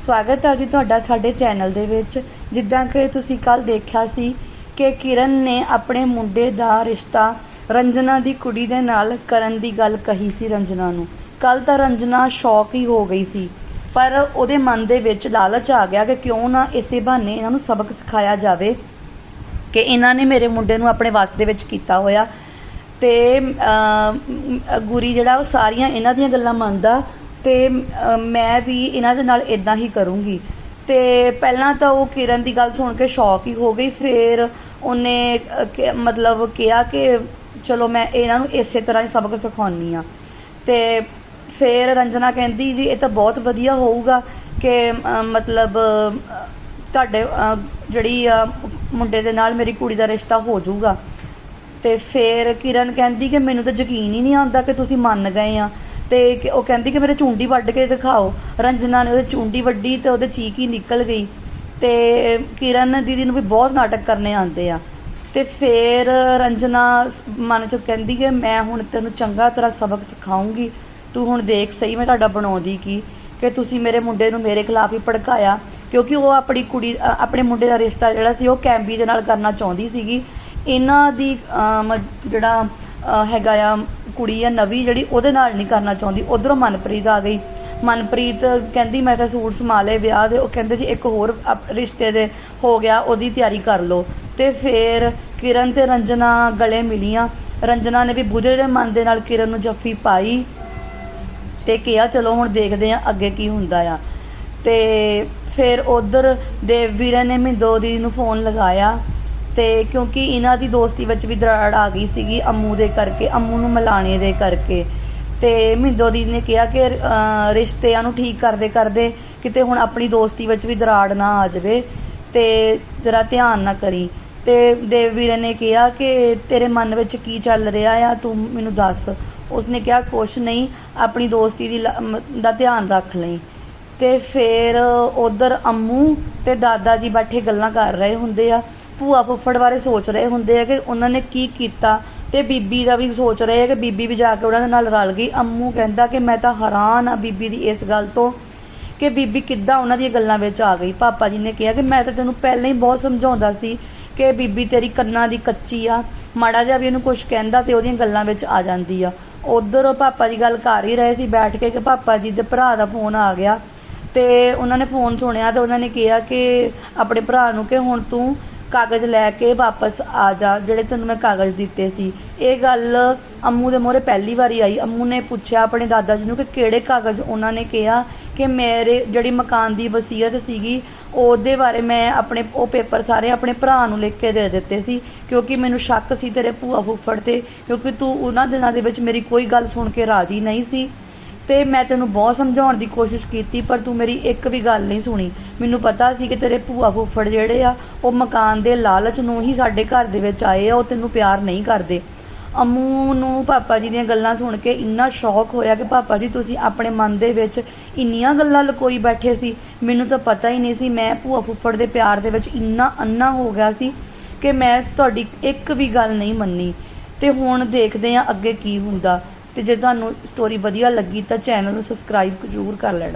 ਸਵਾਗਤ ਹੈ ਜੀ ਤੁਹਾਡਾ ਸਾਡੇ ਚੈਨਲ ਦੇ ਵਿੱਚ। ਜਿੱਦਾਂ ਕਿ ਤੁਸੀਂ ਕੱਲ ਦੇਖਿਆ ਸੀ ਕਿ ਕਿਰਨ ਨੇ ਆਪਣੇ ਮੁੰਡੇ ਦਾ ਰਿਸ਼ਤਾ ਰੰਜਨਾ ਦੀ ਕੁੜੀ ਦੇ ਨਾਲ ਕਰਨ ਦੀ ਗੱਲ ਕਹੀ ਸੀ ਰੰਜਨਾ ਨੂੰ। ਕੱਲ ਤਾਂ ਰੰਜਨਾ ਸ਼ੌਕ ਹੀ ਹੋ ਗਈ ਸੀ। ਪਰ ਉਹਦੇ ਮਨ ਦੇ ਵਿੱਚ ਲਾਲਚ ਆ ਗਿਆ ਕਿ ਕਿਉਂ ਨਾ ਇਸੇ ਬਹਾਨੇ ਇਹਨਾਂ ਨੂੰ ਸਬਕ ਸਿਖਾਇਆ ਜਾਵੇ ਕਿ ਇਹਨਾਂ ਨੇ ਮੇਰੇ ਮੁੰਡੇ ਨੂੰ ਆਪਣੇ ਵੱਸ ਦੇ ਵਿੱਚ ਕੀਤਾ ਹੋਇਆ। ਤੇ ਗੁਰੀ ਜਿਹੜਾ ਉਹ ਸਾਰੀਆਂ ਇਹਨਾਂ ਦੀਆਂ ਗੱਲਾਂ ਮੰਨਦਾ ਤੇ ਮੈਂ ਵੀ ਇਹਨਾਂ ਦੇ ਨਾਲ ਇਦਾਂ ਹੀ ਕਰੂੰਗੀ। ਤੇ ਪਹਿਲਾਂ ਤਾਂ ਉਹ ਕਿਰਨ ਦੀ ਗੱਲ ਸੁਣ ਕੇ ਸ਼ੌਕ ਹੀ ਹੋ ਗਈ ਫਿਰ ਉਹਨੇ ਮਤਲਬ ਕਿਹਾ ਕਿ ਚਲੋ ਮੈਂ ਇਹਨਾਂ ਨੂੰ ਇਸੇ ਤਰ੍ਹਾਂ ਹੀ ਸਬਕ ਸਿਖਾਉਣੀ ਆ। ਤੇ ਫਿਰ ਰੰਜਨਾ ਕਹਿੰਦੀ ਜੀ ਇਹ ਤਾਂ ਬਹੁਤ ਵਧੀਆ ਹੋਊਗਾ ਕਿ ਮਤਲਬ ਤੁਹਾਡੇ ਜਿਹੜੀ ਅ, ਮੁੰਡੇ ਦੇ ਨਾਲ ਮੇਰੀ ਕੁੜੀ ਦਾ ਰਿਸ਼ਤਾ ਹੋ ਜਾਊਗਾ। ਤੇ ਫਿਰ ਕਿਰਨ ਕਹਿੰਦੀ ਕਿ ਮੈਨੂੰ ਤਾਂ ਯਕੀਨ ਹੀ ਨਹੀਂ ਆਉਂਦਾ ਕਿ ਤੁਸੀਂ ਮੰਨ ਗਏ ਆ। ਤੇ ਉਹ ਕਹਿੰਦੀ ਕਿ ਮੇਰੇ ਚੁੰਡੀ ਵੱਢ ਕੇ ਦਿਖਾਓ। ਰੰਜਨਾ ਨੇ ਉਹਦੀ ਚੁੰਡੀ ਵੱਢੀ ਤੇ ਉਹਦੇ ਚੀਕ ਹੀ ਨਿਕਲ ਗਈ। ਤੇ ਕਿਰਨ ਦੀਦੀ ਨੂੰ ਵੀ ਬਹੁਤ ਨਾਟਕ ਕਰਨੇ ਆਉਂਦੇ ਆ। ਤੇ ਫਿਰ ਰੰਜਨਾ ਮਨ ਚ ਕਹਿੰਦੀ ਕਿ ਮੈਂ ਹੁਣ ਤੈਨੂੰ ਚੰਗਾ ਤਰ੍ਹਾਂ ਸਬਕ ਸਿਖਾਉਂਗੀ। ਤੂੰ ਹੁਣ ਦੇਖ ਸਹੀ ਮੈਂ ਤੁਹਾਡਾ ਬਣਾਉਂਦੀ ਕੀ? ਕਿ ਤੁਸੀਂ ਮੇਰੇ ਮੁੰਡੇ ਨੂੰ ਮੇਰੇ ਖਿਲਾਫ ਹੀ ਭੜਕਾਇਆ। ਕਿਉਂਕਿ ਉਹ ਆਪਣੀ ਕੁੜੀ ਆਪਣੇ ਮੁੰਡੇ ਦਾ ਰਿਸ਼ਤਾ ਜਿਹੜਾ ਸੀ ਉਹ ਕੈਂਬੀ ਦੇ ਨਾਲ ਕਰਨਾ ਚਾਹੁੰਦੀ ਸੀਗੀ। ਇਹਨਾਂ ਦੀ ਅਮ, ਜਿਹੜਾ ਹੈਗਾ ਆ ਕੁੜੀ ਆ ਨਵੀਂ ਜਿਹੜੀ ਉਹਦੇ ਨਾਲ ਨਹੀਂ ਕਰਨਾ ਚਾਹੁੰਦੀ। ਉਧਰੋਂ ਮਨਪ੍ਰੀਤ ਆ ਗਈ। ਮਨਪ੍ਰੀਤ ਕਹਿੰਦੀ, ਮੈਂ ਤਾਂ ਸੂਟ ਸਮਾ ਲਏ ਵਿਆਹ ਦੇ। ਉਹ ਕਹਿੰਦੇ, ਜੀ ਇੱਕ ਹੋਰ ਰਿਸ਼ਤੇ ਦੇ ਹੋ ਗਿਆ, ਉਹਦੀ ਤਿਆਰੀ ਕਰ ਲਓ। ਤੇ ਫਿਰ ਕਿਰਨ ਤੇ ਰੰਜਨਾ ਗਲੇ ਮਿਲੀਆਂ। ਰੰਜਨਾ ਨੇ ਵੀ ਬੁਝੇ ਦੇ ਮਨ ਦੇ ਨਾਲ ਕਿਰਨ ਨੂੰ ਜੱਫੀ ਪਾਈ ਤੇ ਕਿਹਾ, ਚਲੋ ਹੁਣ ਦੇਖਦੇ ਆ ਅੱਗੇ ਕੀ ਹੁੰਦਾ ਆ। ਤੇ ਫਿਰ ਉਧਰ ਦੇਵਵੀਰ ਨੇ ਮਿੰਦੋ ਦੀ ਨੂੰ ਫੋਨ ਲਗਾਇਆ। ਤੇ ਕਿਉਂਕਿ ਇਹਨਾਂ ਦੀ ਦੋਸਤੀ ਵਿੱਚ ਵੀ ਦਰਾੜ ਆ ਗਈ ਸੀਗੀ ਅੰਮੂ ਦੇ ਕਰਕੇ, ਅੰਮੂ ਨੂੰ ਮਿਲਾਣੇ ਦੇ ਕਰਕੇ। ਤੇ ਮਿੰਦੋ ਦੀ ਨੇ ਕਿਹਾ ਕਿ ਰਿਸ਼ਤਿਆਂ ਨੂੰ ਠੀਕ ਕਰਦੇ ਕਰਦੇ ਕਿਤੇ ਹੁਣ ਆਪਣੀ ਦੋਸਤੀ ਵਿੱਚ ਵੀ ਦਰਾੜ ਨਾ ਆ ਜਾਵੇ ਤੇ ਜਰਾ ਧਿਆਨ ਨਾ ਕਰੀ। ਤੇ ਦੇਵਵੀਰ ਨੇ ਕਿਹਾ ਕਿ ਤੇਰੇ ਮਨ ਵਿੱਚ ਕੀ ਚੱਲ ਰਿਹਾ ਆ, ਤੂੰ ਮੈਨੂੰ ਦੱਸ। ਉਸਨੇ ਕਿਹਾ, ਕੁਛ ਨਹੀਂ, ਆਪਣੀ ਦੋਸਤੀ ਦੀ ਲ- ਦਾ ਧਿਆਨ ਰੱਖ ਲਈ। ਤੇ ਫਿਰ ਉਧਰ ਅੰਮੂ ਤੇ ਦਾਦਾ ਜੀ ਬੈਠੇ ਗੱਲਾਂ ਕਰ ਰਹੇ ਹੁੰਦੇ ਆ। ਭੂਆ ਫੁੱਫੜ ਬਾਰੇ ਸੋਚ ਰਹੇ ਹੁੰਦੇ ਆ ਕਿ ਉਹਨਾਂ ਨੇ ਕੀ ਕੀਤਾ ਤੇ ਬੀਬੀ ਦਾ ਵੀ ਸੋਚ ਰਹੇ ਆ ਕਿ ਬੀਬੀ ਵੀ ਜਾ ਕੇ ਉਹਨਾਂ ਦੇ ਨਾਲ ਰਲ ਗਈ। ਅੰਮੂ ਕਹਿੰਦਾ ਕਿ ਮੈਂ ਤਾਂ ਹੈਰਾਨ ਆ ਬੀਬੀ ਦੀ ਇਸ ਗੱਲ ਤੋਂ ਕਿ ਬੀਬੀ ਕਿੱਦਾਂ ਉਹਨਾਂ ਦੀਆਂ ਗੱਲਾਂ ਵਿੱਚ ਆ ਗਈ। ਪਾਪਾ ਜੀ ਨੇ ਕਿਹਾ ਕਿ ਮੈਂ ਤਾਂ ਤੈਨੂੰ ਪਹਿਲਾਂ ਹੀ ਬਹੁਤ ਸਮਝਾਉਂਦਾ ਸੀ ਕਿ ਬੀਬੀ ਤੇਰੀ ਕੰਨਾਂ ਦੀ ਕੱਚੀ ਆ। ਮਾੜਾ ਜਿਹਾ ਵੀ ਉਹਨੂੰ ਕੁਝ ਕਹਿੰਦਾ ਤੇ ਉਹਦੀਆਂ ਗੱਲਾਂ ਵਿੱਚ ਆ ਜਾਂਦੀ ਆ। ਉਧਰ ਪਾਪਾ ਜੀ ਗੱਲ ਕਰ ਹੀ ਰਹੇ ਸੀ, ਬੈਠ ਕੇ ਕਿ ਪਾਪਾ ਜੀ ਦੇ ਭਰਾ ਦਾ ਫੋਨ ਆ ਗਿਆ ਤੇ ਉਹਨਾਂ ਨੇ ਫੋਨ ਸੁਣਿਆ ਤੇ ਉਹਨਾਂ ਨੇ ਕਿਹਾ ਕਿ ਆਪਣੇ ਭਰਾ ਨੂੰ ਕਿ ਹੁਣ ਤੂੰ ਕਾਗਜ਼ ਲੈ ਕੇ ਵਾਪਸ ਆ ਜਾ, ਜਿਹੜੇ ਤੈਨੂੰ ਮੈਂ ਕਾਗਜ਼ ਦਿੱਤੇ ਸੀ। ਇਹ ਗੱਲ ਅੰਮੂ ਦੇ ਮੋਹਰੇ ਪਹਿਲੀ ਵਾਰੀ ਆਈ। ਅੰਮੂ ਨੇ ਪੁੱਛਿਆ ਆਪਣੇ ਦਾਦਾ ਜੀ ਨੂੰ ਕਿ ਕਿਹੜੇ ਕਾਗਜ਼ ਉਹਨਾਂ ਨੇ ਕਿਹਾ ਕਿ ਮੇਰੇ ਜਿਹੜੀ ਮਕਾਨ ਦੀ ਵਸੀਅਤ ਸੀਗੀ, ਉਹਦੇ ਬਾਰੇ ਮੈਂ ਆਪਣੇ, ਉਹ ਪੇਪਰ ਸਾਰੇ ਆਪਣੇ ਭਰਾ ਨੂੰ ਲਿਖ ਕੇ ਦੇ ਦਿੱਤੇ ਸੀ, ਕਿਉਂਕਿ ਮੈਨੂੰ ਸ਼ੱਕ ਸੀ ਤੇਰੇ ਭੂਆ ਫੁੱਫੜ ਤੇ, ਕਿਉਂਕਿ ਤੂੰ ਉਹਨਾਂ ਦਿਨਾਂ ਦੇ ਵਿੱਚ ਮੇਰੀ ਕੋਈ ਗੱਲ ਸੁਣ ਕੇ ਰਾਜੀ ਨਹੀਂ ਸੀ। ਤੇ ਮੈਂ ਤੈਨੂੰ ਬਹੁਤ ਸਮਝਾਉਣ ਦੀ ਕੋਸ਼ਿਸ਼ ਕੀਤੀ, ਪਰ ਤੂੰ ਮੇਰੀ ਇੱਕ ਵੀ ਗੱਲ ਨਹੀਂ ਸੁਣੀ। ਮੈਨੂੰ ਪਤਾ ਸੀ ਕਿ ਤੇਰੇ ਭੂਆ ਫੁੱਫੜ ਜਿਹੜੇ ਆ, ਉਹ ਮਕਾਨ ਦੇ ਲਾਲਚ ਨੂੰ ਹੀ ਸਾਡੇ ਘਰ ਦੇ ਵਿੱਚ ਆਏ ਆ, ਉਹ ਤੈਨੂੰ ਪਿਆਰ ਨਹੀਂ ਕਰਦੇ। ਅਮੂ ਨੂੰ ਪਾਪਾ ਜੀ ਦੀਆਂ ਗੱਲਾਂ ਸੁਣ ਕੇ ਇੰਨਾ ਸ਼ੌਕ ਹੋਇਆ ਕਿ ਪਾਪਾ ਜੀ, ਤੁਸੀਂ ਆਪਣੇ ਮਨ ਦੇ ਵਿੱਚ ਇੰਨੀਆਂ ਗੱਲਾਂ ਲੁਕੋਈ ਬੈਠੇ ਸੀ। ਮੈਨੂੰ ਤਾਂ ਪਤਾ ਹੀ ਨਹੀਂ ਸੀ, ਮੈਂ ਭੂਆ ਫੁੱਫੜ ਦੇ ਪਿਆਰ ਦੇ ਵਿੱਚ ਇੰਨਾ ਅੰਨਾ ਹੋ ਗਿਆ ਸੀ ਕਿ ਮੈਂ ਤੁਹਾਡੀ ਇੱਕ ਵੀ ਗੱਲ ਨਹੀਂ ਮੰਨੀ। ਤੇ ਹੁਣ ਦੇਖਦੇ ਹਾਂ ਅੱਗੇ ਕੀ ਹੁੰਦਾ। ਤੇ ਜੇ ਤੁਹਾਨੂੰ ਸਟੋਰੀ ਵਧੀਆ ਲੱਗੀ ਤਾਂ ਚੈਨਲ ਨੂੰ ਸਬਸਕ੍ਰਾਈਬ ਜ਼ਰੂਰ ਕਰ ਲੈਣਾ।